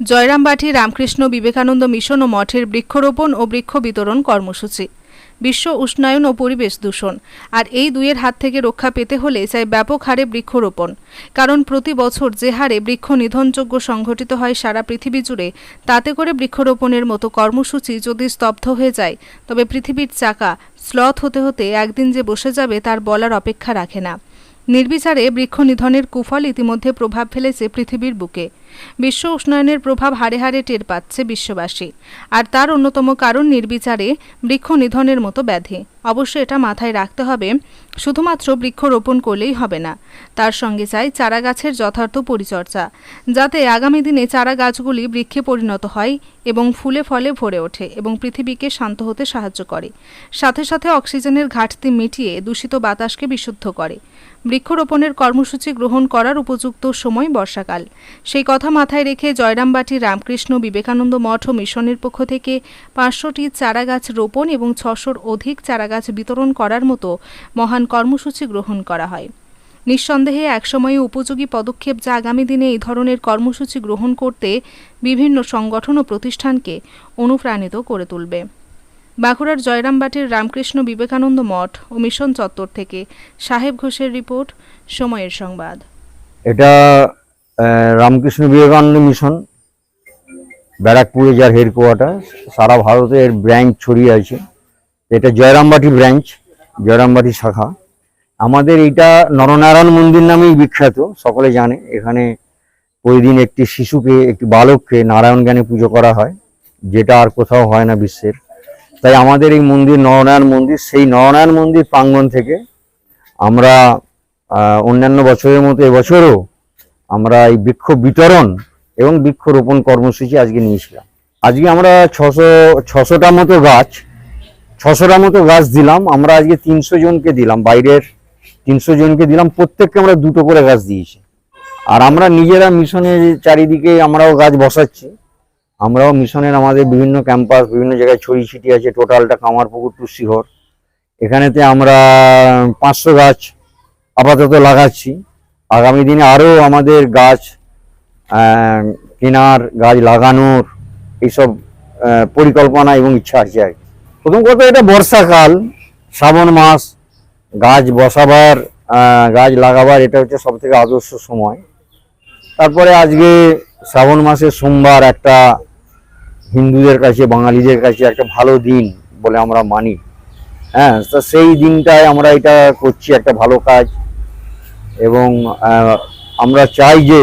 Jayrambati, Ramakrishna Vivekananda mission ও মঠের বৃক্ষরোপণ ও বৃক্ষ বিতরণ কর্মসূচি। বিশ্ব উষ্ণায়ন ও পরিবেশ দূষণ। আর এই দুইয়ের হাত থেকে রক্ষা পেতে হলে চাই ব্যাপক হারে বৃক্ষরোপণ। কারণ প্রতি বছর যে হারে বৃক্ষ নিধনযোগ্য সংঘটিত হয় সারা পৃথিবী জুড়ে, তাতে করে বৃক্ষরোপণের মতো কর্মসূচি যদি স্তব্ধ হয়ে যায়, তবে পৃথিবীর চাকা, স্লথ হতে হতে একদিন যে বসে যাবে তার বলার অপেক্ষা রাখে না। নির্বিচারে বৃক্ষ নিধনের কুফল ইতিমধ্যে প্রভাব ফেলেছে পৃথিবীর বুকে। বিশ্ব উষ্ণায়নের প্রভাব হারে হারে টের পাচ্ছে বিশ্ববাসী। আর তার অন্যতম কারণ নির্বিচারে বৃক্ষ নিধনের মতো ব্যাধি। অবশ্য এটা মাথায় রাখতে হবে, শুধুমাত্র বৃক্ষ রোপণ করলেই হবে না। তার সঙ্গে চাই চারা গাছের যথার্থ পরিচর্যা, যাতে আগামী দিনে চারা গাছগুলি বৃক্ষে পরিণত হয় এবং ফুলে ফলে ভরে ওঠে এবং পৃথিবীকে শান্ত হতে সাহায্য করে। সাথে সাথে অক্সিজেনের ঘাটতি মিটিয়ে দূষিত বাতাসকে বিশুদ্ধ করে। বৃক্ষরোপণের কর্মসূচি গ্রহণ করার উপযুক্ত সময় বর্ষাকাল। সেই কথা মাথায় রেখে জয়রামবাটি রামকৃষ্ণ বিবেকানন্দ মঠ ও মিশনের পক্ষ থেকে পাঁচশোটি চারাগাছ রোপণ এবং ছশোর অধিক চারাগাছ বিতরণ করার মতো মহান কর্মসূচি গ্রহণ করা হয়। নিঃসন্দেহে একসময়ে উপযোগী পদক্ষেপ যা আগামী দিনে এই ধরনের কর্মসূচি গ্রহণ করতে বিভিন্ন সংগঠন ও প্রতিষ্ঠানকে অনুপ্রাণিত করে তুলবে। বাঁকুড়ার জয়রামবাটির রামকৃষ্ণ বিবেকানন্দ মঠ ও মিশন চত্বর থেকে সাহেব ঘোষের রিপোর্ট, সময়ের সংবাদ। এটা রামকৃষ্ণ বিবেকানন্দ মিশন, ব্যারাকপুরে যার হেডকোয়ার্টার সারা ভারতে এর ব্রাঞ্চ ছড়িয়ে আছে। এটা জয়রামবাটি ব্রাঞ্চ জয়রামবাটি শাখা। আমাদের এটা নরনারায়ণ মন্দির নামেই বিখ্যাত, সকলে জানে। এখানে প্রতিদিন একটি শিশুকে, একটি বালককে নারায়ণ জ্ঞানে পুজো করা হয়, যেটা আর কোথাও হয় না বিশ্বের। তাই আমাদের এই মন্দির, নরনারায়ণ মন্দির, সেই নরনারায়ণ মন্দির প্রাঙ্গণ থেকে আমরা অন্যান্য বছরের মতো এবছরও আমরা এই বৃক্ষ বিতরণ এবং বৃক্ষরোপণ কর্মসূচি আজকে নিয়েছিলাম। আজকে আমরা ছশো, ছশোটা মতো গাছ, ছশোটা মতো গাছ দিলাম। আমরা আজকে তিনশো জনকে দিলাম, বাইরের তিনশো জনকে দিলাম। প্রত্যেককে আমরা দুটো করে গাছ দিয়েছি। আর আমরা নিজেরা মিশনের চারিদিকে আমরাও গাছ বসাচ্ছি। আমরাও মিশনের আমাদের বিভিন্ন ক্যাম্পাস, বিভিন্ন জায়গায় ছড়িয়ে ছিটিয়ে আছে। টোটালটা কামারপুকুর টু শিহর। এখানেতে আমরা পাঁচশো গাছ আপাতত লাগাচ্ছি। আগামী দিনে আরও আমাদের গাছ কেনার, গাছ লাগানোর এইসব পরিকল্পনা এবং ইচ্ছা আছে আর। প্রথম কথা এটা বর্ষাকাল, শ্রাবণ মাস, গাছ বসাবার গাছ লাগাবার, এটা হচ্ছে সব থেকে আদর্শ সময়। তারপরে আজকে শ্রাবণ মাসের সোমবার একটা হিন্দুদের কাছে, বাঙালিদের কাছে একটা ভালো দিন বলে আমরা মানি। হ্যাঁ তো সেই দিনটায় আমরা এটা করছি, একটা ভালো কাজ। এবং আমরা চাই যে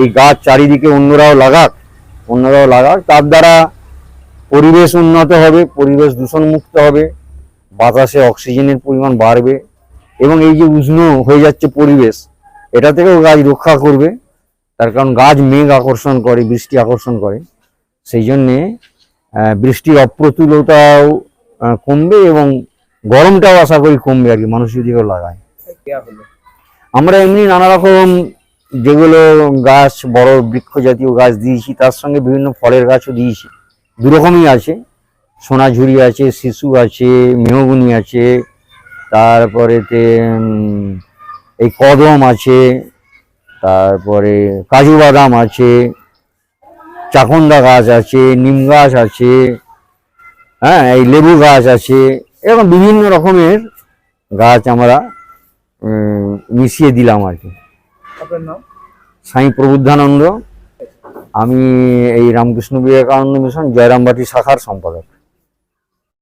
এই গাছ চারিদিকে অন্যরাও লাগাক অন্যরাও লাগাক। তার দ্বারা পরিবেশ উন্নত হবে, পরিবেশ দূষণমুক্ত হবে, বাতাসে অক্সিজেনের পরিমাণ বাড়বে এবং এই যে উষ্ণ হয়ে যাচ্ছে পরিবেশ, এটা থেকেও গাছ রক্ষা করবে। তার কারণ গাছ মেঘ আকর্ষণ করে, বৃষ্টি আকর্ষণ করে। সেই জন্যে বৃষ্টির অপ্রতুলতাও কমবে এবং গরমটাও আশা করি কমবে আর কি, মানুষ যদি লাগায়। আমরা এমনি নানা রকম যেগুলো গাছ, বড় বৃক্ষ জাতীয় গাছ দিয়েছি, তার সঙ্গে বিভিন্ন ফলের গাছও দিয়েছি। দু রকমই আছে। সোনাঝুরি আছে, শিশু আছে, মেহগুনি আছে তারপরেতে এই কদম আছে, তারপরে কাজু বাদাম আছে চাকন্দা গাছ আছে, নিম গাছ আছে হ্যাঁ এই লেবু গাছ আছে, এরকম বিভিন্ন রকমের গাছ আমরা মিশিয়ে দিলাম আর কি। আপনার নাম? স্বামী প্রবুদ্ধানন্দ। আমি এই রামকৃষ্ণ বিবেকানন্দ মিশন জয়রামবাটি শাখার সম্পাদক।